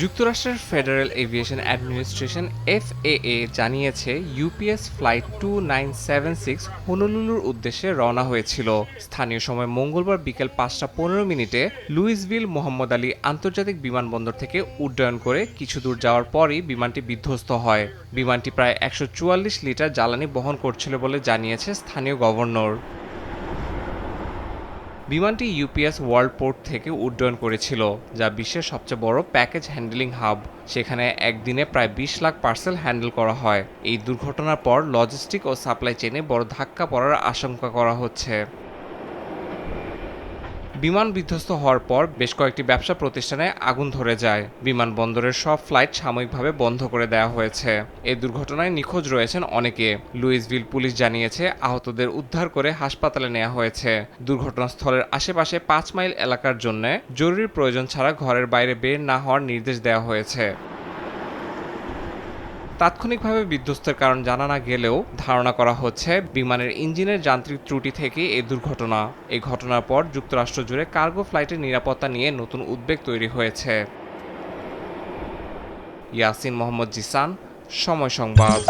যুক্তরাষ্ট্রের federal aviation administration FAA জানিয়েছে UPS flight two nine seven six হনুলুলুর উদ্দেশ্যে রওনা হয়েছিল। স্থানীয় সময় মঙ্গলবার বিকেল পাঁচটা পনেরো মিনিটে লুইসভিল মোহাম্মদ আলী আন্তর্জাতিক বিমানবন্দর থেকে উড্ডয়ন করে কিছু দূর যাওয়ার পরই বিমানটি বিধ্বস্ত হয়। বিমানটি প্রায় একশো চুয়াল্লিশ লিটার জ্বালানি বহন করছিল বলে জানিয়েছে স্থানীয় গভর্নর। বিমানটি ইউপিএস ওয়ার্ল্ড পোর্ট থেকে উড্ডয়ন করেছিল, যা বিশ্বের সবচেয়ে বড় প্যাকেজ হ্যান্ডেলিং হাব। সেখানে একদিনে প্রায় বিশ লাখ পার্সেল হ্যান্ডেল করা হয়। এই দুর্ঘটনার পর লজিস্টিক ও সাপ্লাই চেনে বড় ধাক্কা পড়ার আশঙ্কা করা হচ্ছে। বিমান বিধ্বস্ত হওয়ার পর বেশ কয়েকটি ব্যবসা প্রতিষ্ঠানে আগুন ধরে যায়। বিমানবন্দরের সব ফ্লাইট সাময়িকভাবে বন্ধ করে দেওয়া হয়েছে। এ দুর্ঘটনায় নিখোঁজ রয়েছেন অনেকে। লুইসভিল পুলিশ জানিয়েছে, আহতদের উদ্ধার করে হাসপাতালে নেওয়া হয়েছে। দুর্ঘটনাস্থলের আশেপাশে পাঁচ মাইল এলাকার জন্য জরুরি প্রয়োজন ছাড়া ঘরের বাইরে বের না হওয়ার নির্দেশ দেওয়া হয়েছে। তাৎক্ষণিকভাবে বিধ্বস্তের কারণ জানা না গেলেও ধারণা করা হচ্ছে বিমানের ইঞ্জিনের যান্ত্রিক ত্রুটি থেকে এই দুর্ঘটনা। এই ঘটনার পর যুক্তরাষ্ট্র জুড়ে কার্গো ফ্লাইটের নিরাপত্তা নিয়ে নতুন উদ্বেগ তৈরি হয়েছে। ইয়াসিন মোহাম্মদ জিসান, সময় সংবাদ।